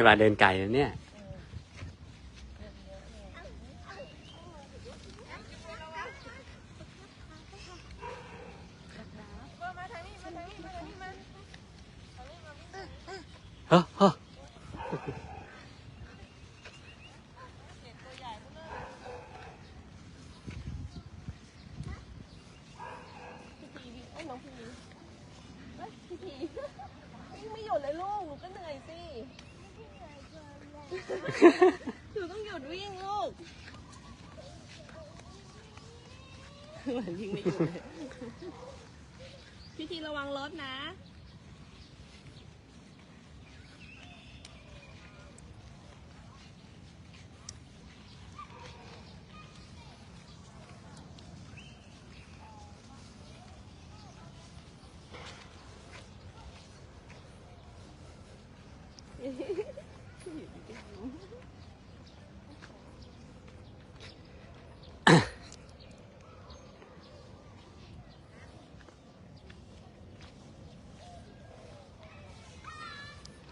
ให้มาเดินไกลนะเนี่ยมาทางนี้มาทางนี้มาทางนี้มาเฮ้อเฮ้อ พี่พีไอ้ยน้องพี่พีเฮ้ยพี่พีวิ่งไม่หยุดเลยลูกหนูก็เหนื่อยสิหนูต้องหยุดวิ่งลูกเหมือนวิ่งไม่หยุดเลยพี่ทีระวังรถนะ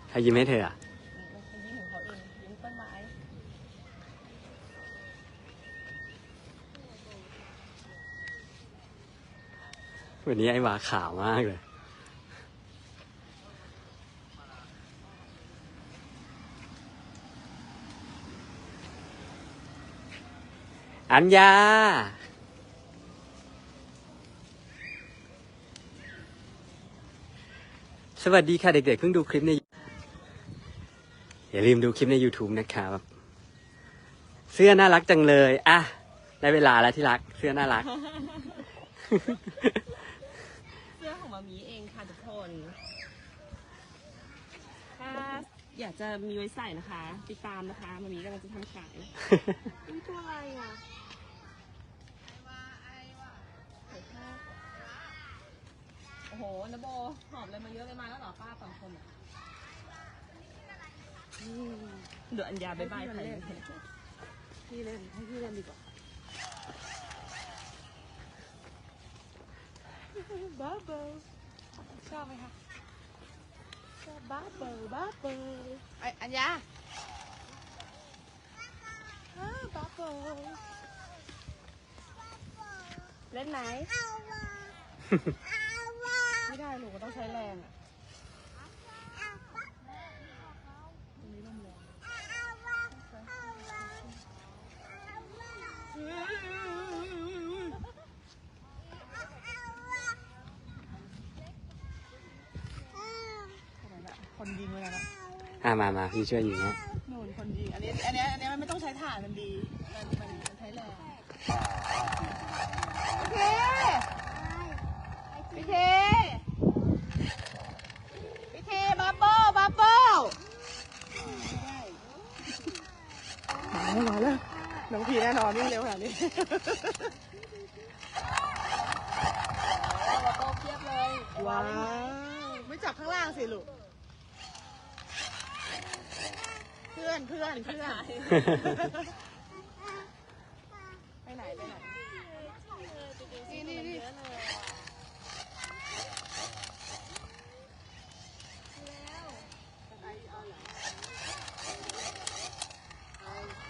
ใครยิ้มให้เธออะยิ้มของเขาเองยิ้มต้นไม้วันนี้ไอ้หวาขาวมากเลย อัญญา สวัสดีค่ะเด็กๆเพิ่งดูคลิปใน อย่าลืมดูคลิปใน YouTube นะครับ เสื้อน่ารักจังเลย อะ ได้เวลาแล้วที่รัก เสื้อน่ารัก เสื้อของมามีเองค่ะทุกคนถ้าอยากจะมีไว้ใส่นะคะ ติดตามนะคะมามีกำลังจะทำขาย นี่ตัวอะไรอะ โหนะโบหอบอะไรมาเยอะเลยมาแล้วเหรอป้าสองคนอะอืมเดี๋ยวอัญญาบายบายใครพี่เล่นให้พี่เล่นดีกว่าบ้าเบลชอบไหมคะชอบบ้าเบลบ้าเบลไออัญญาบ้าเบลเล่นไหน หนูก็ต้องใช้แรงอะคนยิงเลยนะอะมามาพี่ช่วยยิงนะหนูคนยิงอันนี้อันนี้อันนี้มันไม่ต้องใช้ถ่านมันดีมันมันมันใช้แรงพี่เทพี่เทพี่เทบับเบิ้ลบับเบิ้ลมาแล้ว น้องพีแน่นอนวิ่งเร็วขนาดนี้เราโตเพียบเลยว้าว ไม่จับข้างล่างสิลูก เพื่อนเพื่อนเพื่อนไปไหนไปไหน นี่นี่นี่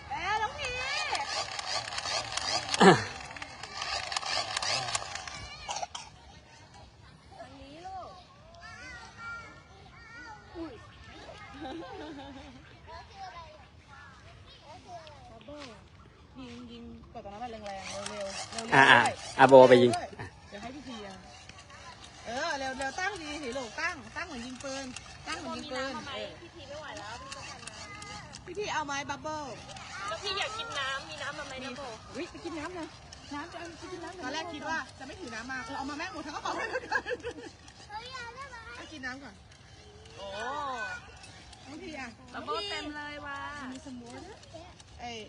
แม่น้องพีทางนี้ลูก ยิงยิงกดตรงนั้นไปแรงๆเร็วๆเร็วๆอ่าอ่าอะโบไปยิง ด้วย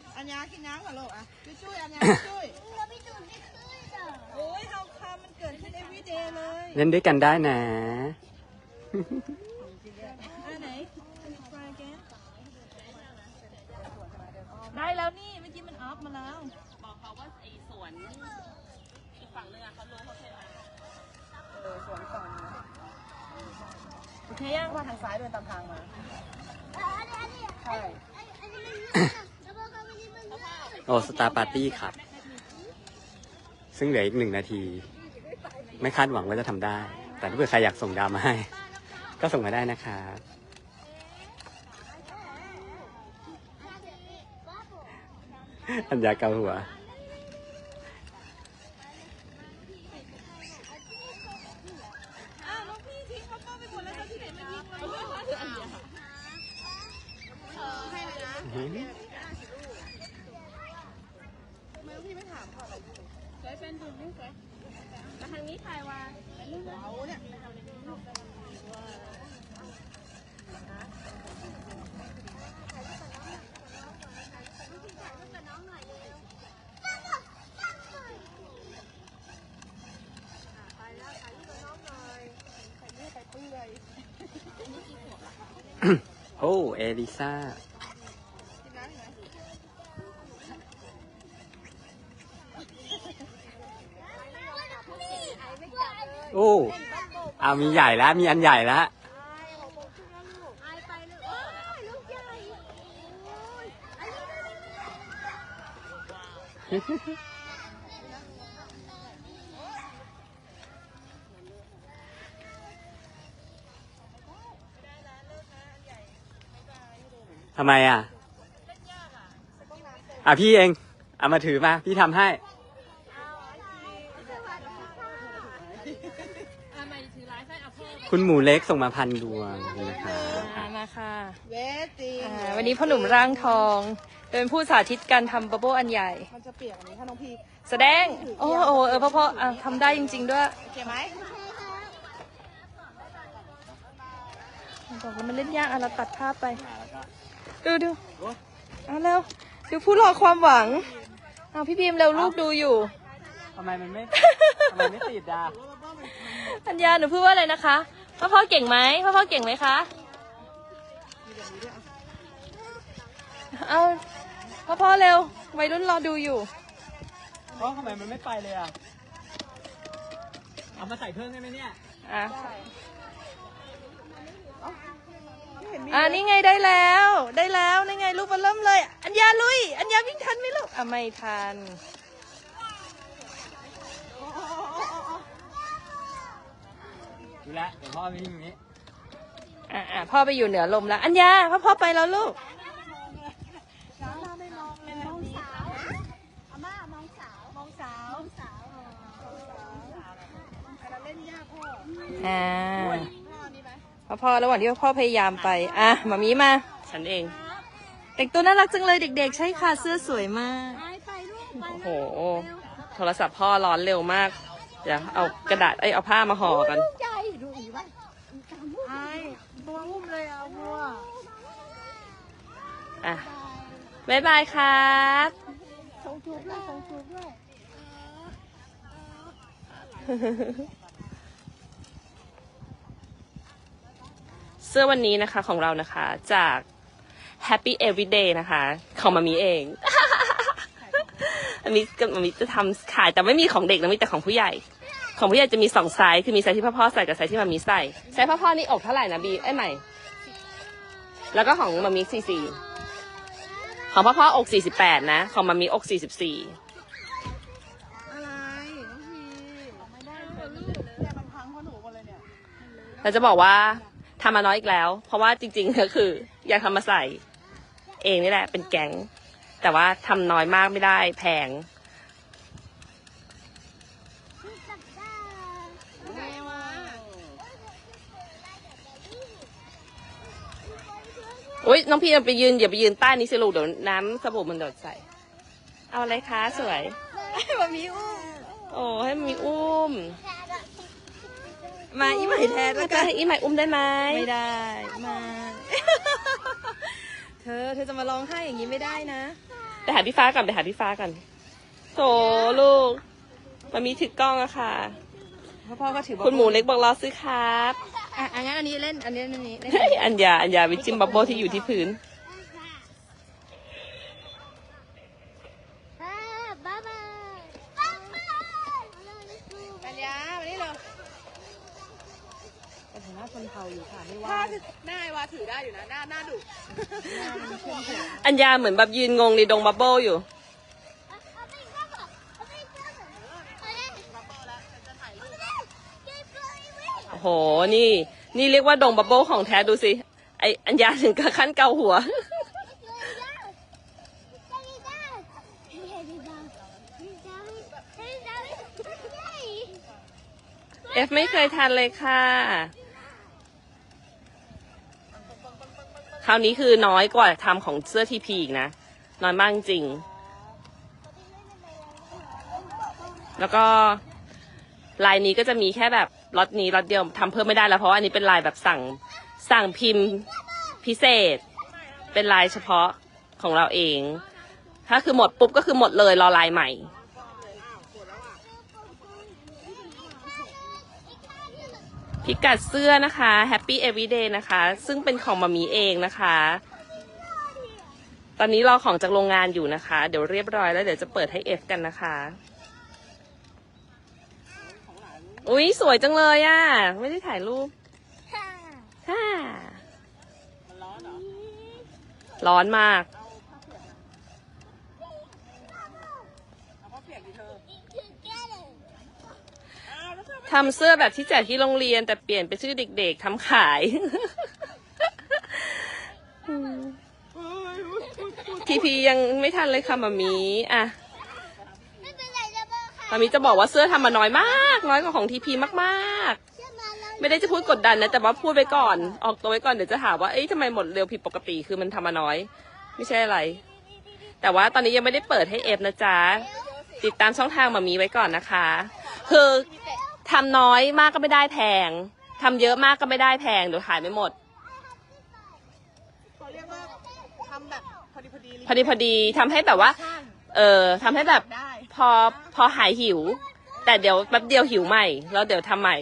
อ้ยอัญญากินน้ำก่อนลูกอะจุ้ยจุ้ยอัญญาจุ้ยโอ้ยเอาคำมันเกิดขึ้น everyday เลยเล่นด้วยกันได้นะ อันไหนได้แล้วนี่เมื่อกี้มันออฟมาแล้ว บอกเขาว่าไอ้สวนอีกฝั่งนึงอะเขารู้เขาเคยมาเออสวนฝั่งนี้โอเคยังว่าทางซ้ายเดินตามทางมาอันนี้อันนี้ช่ โอสตาร์ปาร์ตี้ครับ ซึ่งเหลืออีกหนึ่งนาที ไม่คาดหวังว่าจะทำได้ แต่ถ้าเผื่อใครอยากส่งดาวมาให้ ก็ส่งมาได้นะครับอัญญาเกาหัว อ้าวน้องพี่ทิ้งเขาเข้าไปหมดแล้วจะที่ไหนมายิงเราเออให้เลยนะทำไมพี่ไม่ถามก่อนเลย สวยเป็นดูนี่สวยมาทางนี้ถ่ายว่า เราเนี่ย โอ้ เอลิซ่ากินน้ำไหมโอ้เอามีใหญ่แล้ว มีอันใหญ่แล้ว ทำไมอะอะพี่เอง เอามาถือมา พี่ทำให้ทำไมถือไลฟ์ให้เอาเพิ่มคุณหมูเล็กส่งมาพันดวงนะครับอ่ามาค่ะเวจีอ่าวันนี้พ่อหนุ่มร่างทอง เป็นผู้สาธิตการทำบับเบิ้ลอันใหญ่ มันจะเปียกอันนี้ถ้าน้องพี่แสดง โอ้โอ้เออพ่อพ่ออะทำได้จริง ๆ ด้วยโอเคไหมบอกว่ามันเล่นยากอะเราตัดภาพไป ดูดูเอาเร็วดูผู้รอความหวัง เอาพี่บีมเร็วลูกดูอยู่ ทำไมมันไม่ทำไมไม่ติดอะอัญญาหนูพูดว่าอะไรนะคะพ่อพ่อเก่งไหมพ่อพ่อเก่งไหมคะ เอาพ่อพ่อเร็ววัยรุ่นรอดูอยู่เพราะทำไมมันไม่ไปเลยอะ เอามาใส่เพิ่มได้ไหมเนี่ย อะ ไม่เห็นมี อ่านี่ไงได้แล้ว ได้แล้วนี่ไงลูกมันเริ่มเลย อัญญาลุย อัญญาวิ่งทันไหมลูกอะไม่ทันดูแลวเดี๋ยวพ่อวิ่งอย่างนี้อะอะพ่อไปอยู่เหนือลมแล้ว อัญญาพ่อพ่อไปแล้วลูกอา พ่ออ่าพ่อนี่ไหมพ่อพ่อระหว่างที่พ่อพยายามไป อะมามีมา ฉันเอง แต่งตัวน่ารักจังเลยเด็ก ๆ ใช่ค่ะเสื้อสวยมากโอ้โห โทรศัพท์พ่อร้อนเร็วมาก เดี๋ยวเอากระดาษเอ้ยเอาผ้ามาห่อกันไอ้บัวอุ้มเลยเอาบัวอะบ๊ายบายครับ ส่งจูบด้วยส่งจูบด้วย เสื้อวันนี้นะคะของเรานะคะจาก Happy Everyday นะคะ ของมามีเองมามีกับมามีจะทำขายแต่ไม่มีของเด็กนะมีแต่ของผู้ใหญ่ ของผู้ใหญ่จะมีสองไซส์คือมีไซส์ที่พ่อพ่อใส่กับไซส์ที่มามีใส่ไซส์พ่อพ่อนี่อกเท่าไหร่นะบีเอ้ยใหม่ แล้วก็ของมามีสี่สี่ของพ่อพ่ออกสี่สิบแปดนะ ของมามีอกสี่สิบสี่อะไรน้องพีไม่ได้เลยเนี่ยมันพังเพราะหนูหมดเลยเนี่ยเราจะบอกว่า ทำมาน้อยอีกแล้ว เพราะว่าจริงๆก็คืออยากทำมาใส่ เองนี่แหละ เป็นแก๊ง แต่ว่าทำน้อยมากไม่ได้แพงแม่ว่าอุ้ยน้องพี่อย่าไปยืนอย่าไปยืนใต้นี้สิลูกเดี๋ยวน้ำสบู่มันโดดใส่ เอาอะไรคะสวยแบบนี้อุ้ม โอ้ให้มีอุ้ม มาอีใหม่แทนแล้วจะให้อีใหม่อุ้มได้ไหมไม่ได้มาเธอเธอจะมาร้องไห้อย่างนี้ไม่ได้นะไปหาพี่ฟ้าก่อนไปหาพี่ฟ้าก่อนโถลูกมันมีถือกล้องอะค่ะพ่อพ่อก็ถือคุณหมูเล็กบอกรอซื้อครับอะอะงั้นอันนี้เล่นอันนี้อันนี้เล่นเฮ้ยอัญญาอัญญาไปจิ้มบับเบิ้ลที่อยู่ที่พื้น ปัญญามานี่เร็วไปถึงหน้าชนเผ่า อยู่ค่ะไม่ว่า หน้าไอวาถือได้อยู่นะ หน้าหน้าดุอัญญาเหมือนแบบยืนงงในดงบับเบิ้ลอยู่ โอ้โห นี่ นี่เรียกว่าดงบับเบิ้ลของแท้ดูสิ ไออัญญาถึงกับขั้นเกาหัว เอฟไม่เคยทานเลยค่ะ ราวนี้คือน้อยกว่าทำของเสื้อทีพีอีกนะ น้อยมากจริง แล้วก็ลายนี้ก็จะมีแค่แบบล็อตนี้ล็อตเดียวทำเพิ่มไม่ได้แล้วเพราะอันนี้เป็นลายแบบสั่งสั่งพิมพ์พิเศษ เป็นลายเฉพาะของเราเอง ถ้าคือหมดปุ๊บก็คือหมดเลยรอลายใหม่ พิกัดเสื้อนะคะ Happy Everyday นะคะ ซึ่งเป็นของมามีเองนะคะ ตอนนี้รอของจากโรงงานอยู่นะคะ เดี๋ยวเรียบร้อยแล้วเดี๋ยวจะเปิดให้เอฟกันนะคะ อุ๊ยสวยจังเลยอะ่ะ ไม่ได้ถ่ายรูปค่ะร้อนมาก ทำเสื้อแบบที่แจกที่โรงเรียน แต่เปลี่ยนเป็นชื่อเด็กๆทำขาย ทีพียังไม่ทันเลยค่ะมามีอะมามีจะบอกว่าเสื้อทำมาน้อยมาก น้อยกว่าของทีพีมากๆไม่ได้จะพูดกดดันนะ แต่ว่าพูดไว้ก่อน ออกตัวไว้ก่อนเดี๋ยวจะหาว่าเอ้ยทำไมหมดเร็วผิดปกติคือมันทำมาน้อย ไม่ใช่อะไร แต่ว่าตอนนี้ยังไม่ได้เปิดให้เอฟนะจ๊ะติดตามช่องทางมามีไว้ก่อนนะคะคือ ทำน้อยมากก็ไม่ได้แพงทำเยอะมากก็ไม่ได้แพงเดี๋ยวขายไม่หมด เขาเรียกว่าทำแบบพอดีพอดีพอดีพอดีทำให้แบบว่าเออทำให้แบบ ได้พอพอหายหิว แต่เดี๋ยวแป๊บเดียวหิวใหม่ แล้วเดี๋ยวทำใหม่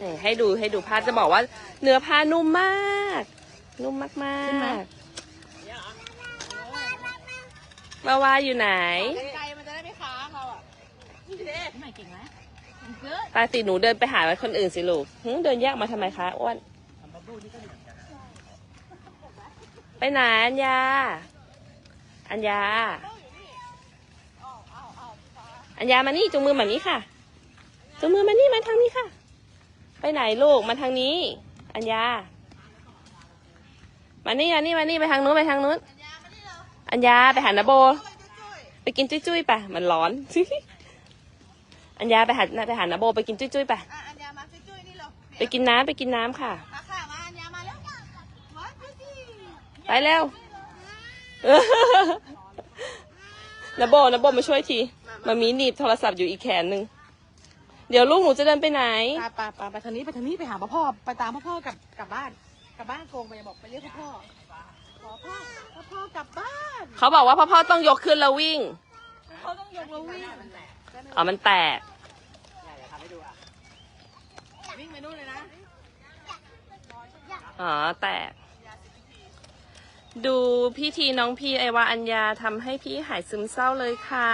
นี่ให้ดูให้ดูผ้าจะบอกว่า เนื้อผ้านุ่มมาก นุ่มมากมาก วาวาอยู่ไหนไกลๆมันจะได้ไม่ค้างเราอะปาสิหนูเดินไปหาคนอื่นสิลูกหึเดินแยกมาทำไมคะอ้วนไปไหนอัญญา อัญญา อัญญามานี่จูงมือแบบนี้ค่ะจูงมือมานี่มาทางนี้ค่ะ ไปไหนลูกมาทางนี้ อัญญา มานี่มานี่มานี่ไปทางนู้นไปทางนู้น อัญญาไปหานาโบ ไปกินจุ้ยๆไปมันร้อน อัญญาไปหาไปหานาโบไปกินจุ้ยๆไปอะอัญญามาจุ้ยๆนี่เร็วไปกินน้ำไปกินน้ำค่ะ มาค่ะมาอัญญามาแล้วมาจุ้ยไปเร็วนาโบนาโบมาช่วยทีมามีหนีบโทรศัพท์อยู่อีกแขนหนึ่งเดี๋ยวลูกหนูจะเดินไปไหนๆไปไปไปไปทางนี้ไปทางนี้ไปหาพ่อพ่อไปตามพ่อพ่อกลับกลับบ้านกลับบ้านโกงไปบอกไปเรียกพ่อพ่อขอ พ่อพ่อพ่อกลับบ้านเขาบอกว่าพ่อพ่อต้องยกขึ้นแล้ววิ่งเขาต้องยกเราวิ่งอ๋อมันแตกวิ่งไปนู่นเลยนะอ๋อแตก ดูพี่ทีน้องพี่ไอวาอัญญาทำให้พี่หายซึมเศร้าเลยค่ะ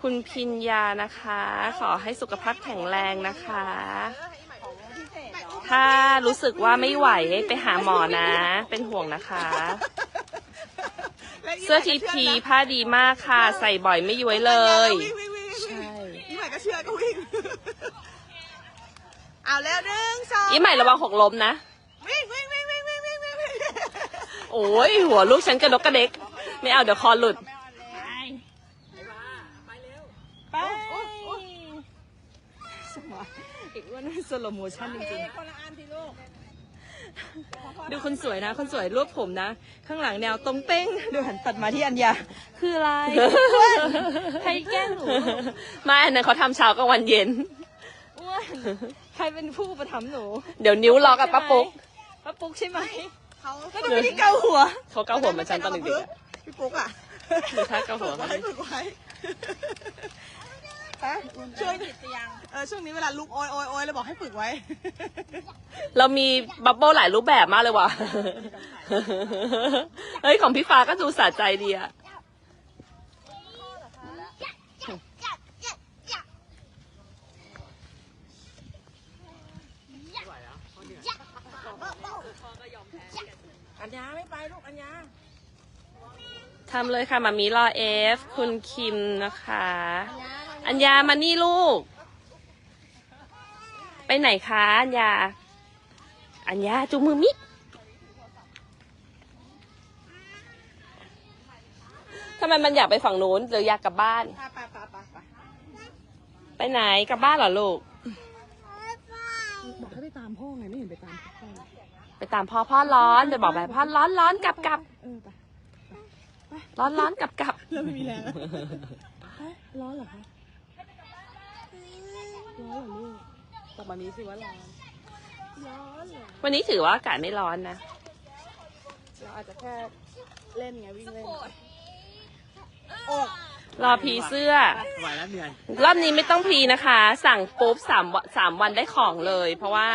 คุณพิญญานะคะ ขอให้สุขภาพแข็งแรงนะคะ ถ้ารู้สึกว่าไม่ไหวให้ไปหาหมอนะ เป็นห่วงนะคะ เสื้อทีพีผ้าดีมากค่ะ ใส่บ่อยไม่ย้วยเลย ใช่อีใหม่ก็เชื่อก็วิ่งเอาแล้วหนึ่งสองอีใหม่ระวังหกล้มนะ วิ่งวิ่งวิ่งวิ่งวิ่งวิ่งวิ่งโอ้ยหัวลูกฉันกระดกกระเด็ก ไม่เอาเดี๋ยวคอหลุด ไปอีกว่านั่นสโลโมชั่นจริงๆคนละอันสิลูก ดูคนสวยนะ คนสวยรวบผมนะ ข้างหลังแนวตรงเป้งดูหันตัดมาที่อัญญาคืออะไรใครแกล้งหนูไม่อันนั้นเขาทำเช้ากับวันเย็นอ้วนใครเป็นผู้ประทับหนู เดี๋ยวนิ้วล็อกกับป้าปุ๊กป้าปุ๊กใช่ไหมเขาแล้วทำไมที่เกาหัว เขาเกาหัวเหมือนฉันตอนเด็กๆอะพี่ปุ๊กอะดูท่าเกาหัวฝึกเขาไว้ดิฝึกไว้ ช่วงเออช่วงนี้เวลาลุกโอยโอยโอยเราบอกให้ฝึกไว้ เรามีบับเบิ้ลหลายรูปแบบมากเลยว่ะ เฮ้ย ของพี่ฟ้าก็ดูสะใจดีอะอัญญาไม่ไปลูกอัญญาทำเลยค่ะมามีรอเอฟ คุณคิมนะคะ อัญญามานี่ลูก ไปไหนคะอัญญา อัญญาจูงมือมิทำไมมันอยากไปฝั่งนู้นหรืออยากกลับบ้าน ไปไปไปไปไปไปไหนกลับบ้านเหรอลูก บอกให้ไปตามพ่อไงไม่เห็นไปตามพ่อไปตามพ่อพ่อร้อนจะบอกแบบพ่อร้อนร้อนกลับกลับเออไปร้อนร้อนกลับกลับ เริ่มไม่มีแรงแล้วเฮ้ยร้อนเหรอคะ ร้อนเหรอลูกบอกมามีสิว่าร้อนร้อนเหรอวันนี้ถือว่าอากาศไม่ร้อนนะ เราอาจจะแค่เล่นไงวิ่งเล่นโอ้รอพีเสื้อ ไหวแล้วเหนื่อยรอบนี้ไม่ต้องพีนะคะ สั่งปุ๊บสามวันสามวันได้ของเลย เพราะว่า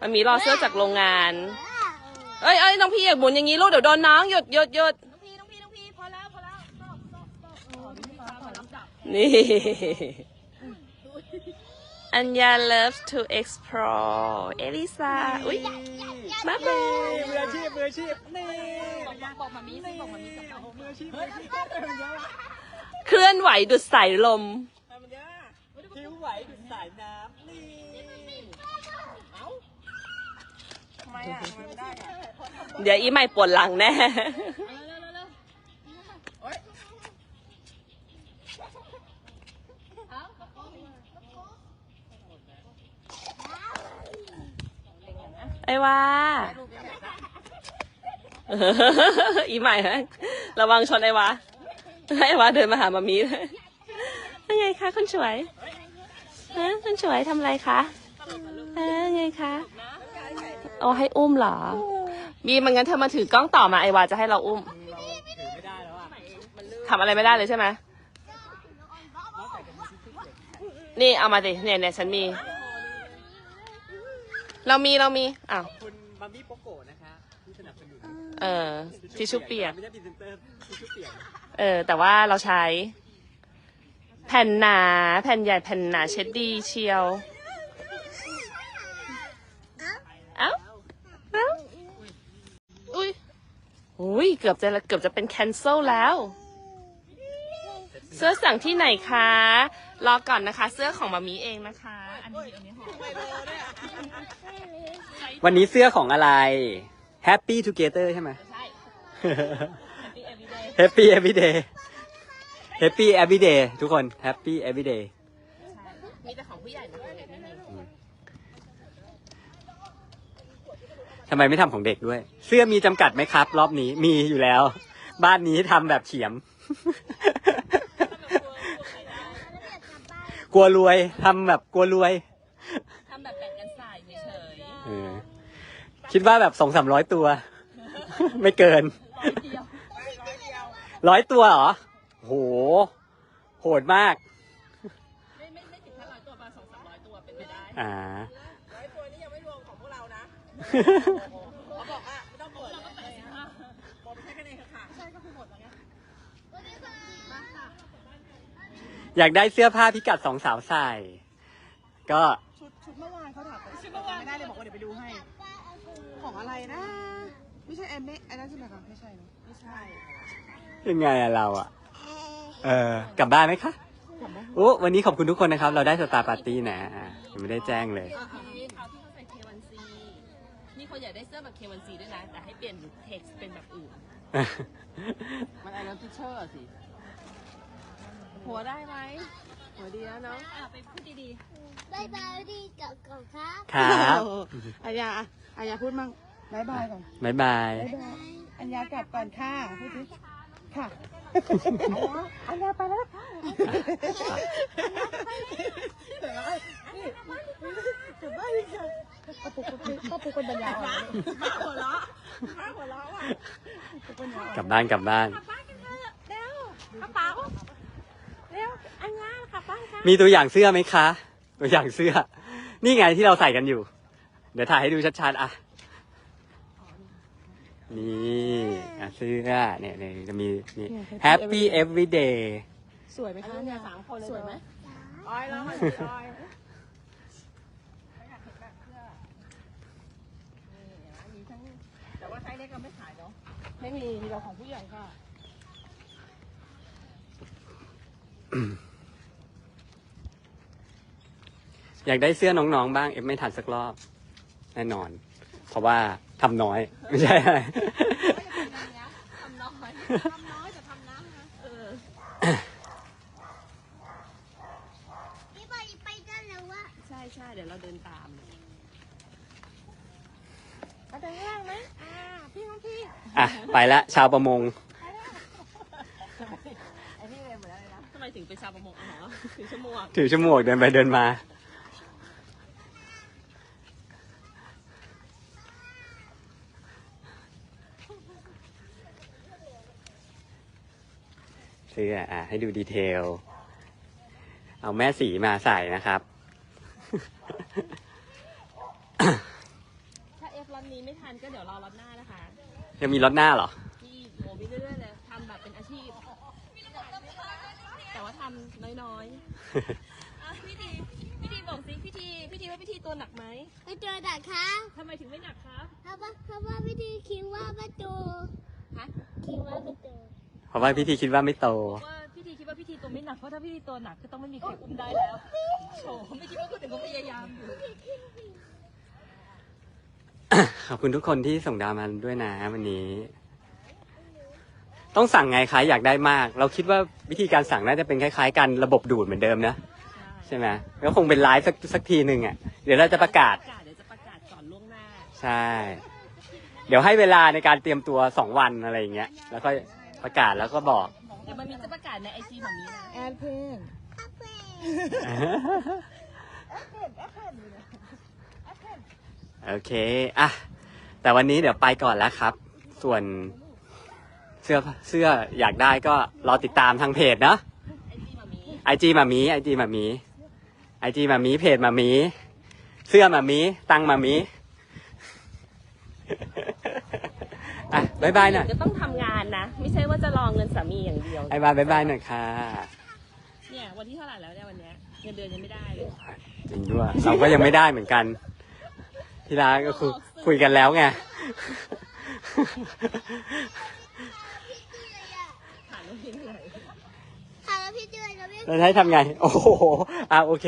มันมีรอเสื้อจากโรงงาน เอ้ยเอ้ยน้องพี่อย่าหมุนอย่างนี้ลูกเดี๋ยวโดนน้องหยุดหยุดหยุดนี่อั ญญา loves to explore เอลิซาอุ้ยมาบายมืออาชีพมืออาชีพนี่บอกมามีสิบอกมามีสิมืออาชีพมืออาชีพมันเยอะเคลื่อนไหวดุดสายลมมันเยอะคิ้วไหวถึงสายน้ำนี่ทำไมอะทำไมไม่ได้อะเดี๋ยวอีใหม่ปวดหลังแน่ ไอ้ว่าอีใหม่ฮะระวังชนไอ้วะไอ้วะเดินมาหามามีเลยไงคะคุณสวยฮะคุณสวยทำอะไรคะฮะไงคะเอาให้อุ้มเหรอ บีมันงั้นเธอมาถือกล้องต่อมาไอวาจะให้เราอุ้มทำอะไรไม่ได้เลยใช่ไหมนี่เอามาสิเนี่ยเนี่ยฉันมี เรามีเรามีอ้าวคุณบัมบี้โปโกะนะคะที่สนับสนุนเออทิชชู่เปียก ไม่ใช่พรีเซนเตอร์ทิชชู่เปียกเออ แต่ว่าเราใช้ แผ่นหนา แผ่นใหญ่แผ่นหนาเช็ดดีเชียว เอ้าเอ้าอุ้ยอุ้ยเกือบจะเกือบจะเป็นแคนเซิลแล้ว เสื้อสั่งที่ไหนคะ รอก่อนนะคะ เสื้อของมามีเองนะคะ อันนี้อันนี้หอมวันนี้เสื้อของอะไร Happy Together ใช่ไหมใช่ Happy Everyday Happy Everyday ทุกคน Happy Everyday มีแต่ของผู้ใหญ่นะของเด็กไม่มีทำไมไม่ทำของเด็กด้วย เสื้อมีจำกัดไหมครับ รอบนี้มีอยู่แล้ว บ้านนี้ทำแบบเฉียม กลัวรวยทำแบบกลัวรวยทำแบบแบ่งกันใส่เฉยเออคิดว่าแบบสองสามร้อยตัว ไม่เกินร้อยตัวเหรอ โห โหดมาก ไม่ไม่ไม่ถึงขั้นร้อยตัวประมาณสองสามร้อยตัวเป็นไปได้อ่า ร้อยตัวนี้ยังไม่รวมของพวกเรานะเขาบอกว่าไม่ต้องเปิดเลยนะบอกไม่ใช่แค่ในค่ะใช่ก็คือหมดแล้วไง อยากได้เสื้อผ้าพิกัดสองสาวใส่ ก็ชุดชุดเมื่อวานเขาถามไปชุดเมื่อวานไม่ได้เลยบอกว่าเดี๋ยวไปดูให้ ของอะไรนะ ไม่ใช่แอมเมไอ้นั่นใช่ไหมคะไม่ใช่เนอะไม่ใช่ ยังไงอะเราอะเออกลับบ้านไหมคะโอ้วันนี้ขอบคุณทุกคนนะครับ เราได้สตาร์ปาร์ตี้นะอะยังไม่ได้แจ้งเลยเอาที่เขาใส่ K1C มีคนอยากได้เสื้อแบบ K1C ด้วยนะ แต่ให้เปลี่ยน text เป็นแบบอื่น มันไอ้นั่นพิเชอร์สิ หัวได้ไหม หัวดีแล้วเนาะอะไปพูดดีบายบายดีกับกับครับครับอัญญาอัญญาพูดมั่งบายบายก่อนบ๊ายบายบ๊ายบาย อัญญากลับก่อนค่ะพูดดิค่ะ อัญญาไปแล้วค่ะเดี๋ยวนะนี่กลับบ้านเลยค่ะป้าปุ๊กป้าปุ๊กเป็นปัญญาอ่อนมาหัวเราะมาหัวเราะว่ะปุ๊กปัญญาอ่อนกลับบ้าน กลับบ้านกระเป๋า เร็วอันนี้ค่ะบ้านค่ะมีตัวอย่างเสื้อไหมคะ ตัวอย่างเสื้อ นี่ไงที่เราใส่กันอยู่ เดี๋ยวถ่ายให้ดูชัดๆอะนี่อะเสื้อเนี่ยเนี่ยจะมีนี่ Happy Everyday สวยไหมคะเนี่ยสามคนเลยสวยไหมออยแล้วออยแต่ว่าใช้เลล็กเราไม่ขายเนาะไม่มีมีเราของผู้ใหญ่ค่ะ อยากได้เสื้อน้องๆบ้าง เอฟไม่ทันสักรอบ แน่นอน เพราะว่าทำน้อย ไม่ใช่อะไรทำน้อยทำน้อยแต่ทำน้ำนะเออพี่ไปกันแล้ววะใช่ใช่เดี๋ยวเราเดินตามเอาไปข้างล่างไหมอ่าพี่น้องพี่ อะ ไปละชาวประมง ไอ้นี่เลยหมดแล้วเลยนะ ทำไม ถึงเป็นชาวประมงอ๋อถึงชั่วโมงถือชั่วโมงเดินไปเดินมา เสื้ออะ ให้ดูดีเทล เอาแม่สีมาใส่นะครับ ถ้าเอฟรอนนี้ไม่ทันก็เดี๋ยวรอรอนหน้านะคะ ยังมีรถหน้าเหรอ ที่โมบิเรื่อยๆเลยทำแบบเป็นอาชีพ แต่ว่าทำน้อยๆอะพี่ทีพี่ทีบอกสิพี่ทีพี่ทีว่าพี่ทีตัวหนักไหมไปเจอดักคะทำไมถึงไม่หนักครับเพราะว่าเพราะว่าวิธีคิดว่าประตูฮะคิดว่าประตูเพราะว่าพี่ทีคิดว่าไม่โต ว่าพี่ทีคิดว่าพี่ทีตัวไม่หนักเพราะถ้าพี่ทีตัวหนักก็ต้องไม่มีใครอุ้มได้แล้วโอ้ไม่คิดว่าคนอื่นเขาพยายามอยู่ขอบคุณทุกคนที่ส่งดาวมาด้วยนะวันนี้ ต้องสั่งไงคะอยากได้มาก เราคิดว่าวิธีการสั่งน่าจะเป็นคล้ายๆกันระบบดูดเหมือนเดิมนะใช่ไหมก็คงเป็นไลฟ์สักสักทีหนึ่งอะเดี๋ยวเราจะประกาศประกาศเดี๋ยวจะประกาศก่อนล่วงหน้าใช่ เดี๋ยวให้เวลาในการเตรียมตัวสองวันอะไรอย่างเงี้ย แล้วก็ประกาศแล้วก็บอกเดี๋ยวมันมีจะประกาศในไอจีแบบนี้นะแอดเพนอาเปโอเคอะแต่วันนี้เดี๋ยวไปก่อนแล้วครับ ส่วน เสื้อเสื้ออยากได้ก็รอติดตามทางเพจเนาะไอจีแบบนี้ไอจีมามีไอจีมามีไอจีมามีเพจมามีเสื้อมามีตังมามีอะบายบายหน่อยจะต้องทำงานนะ ไม่ใช่ว่าจะรอเงินสามีอย่างเดียวบายบายบายบายหน่อยค่ะเนี่ยวันที่เท่าไหร่แล้วเนี่ยวันเนี้ยเงินเดือนยังไม่ได้เลยจริงด้วยเราก็ยังไม่ได้เหมือนกัน ที่ร้านก็คุยคุยกันแล้วไง ถามน้องพิมพ์เลย ถามแล้วพี่ เจอแล้วพี่เราจะให้ทำไง โอ้โหอะโอเค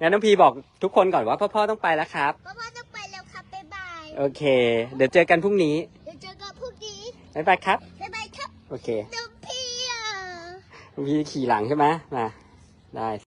งั้นน้องพีบอกทุกคนก่อนว่าพ่อพ่อต้องไปแล้วครับ พ่อพ่อต้องไปแล้วครับบ๊ายบายโอเค เดี๋ยวเจอกันพรุ่งนี้เดี๋ยวเจอกันพรุ่งนี้บ๊ายบายครับ บ๊ายบายครับโอเคน้องพี่อะ น้องพีขี่หลังใช่ไหมมาได้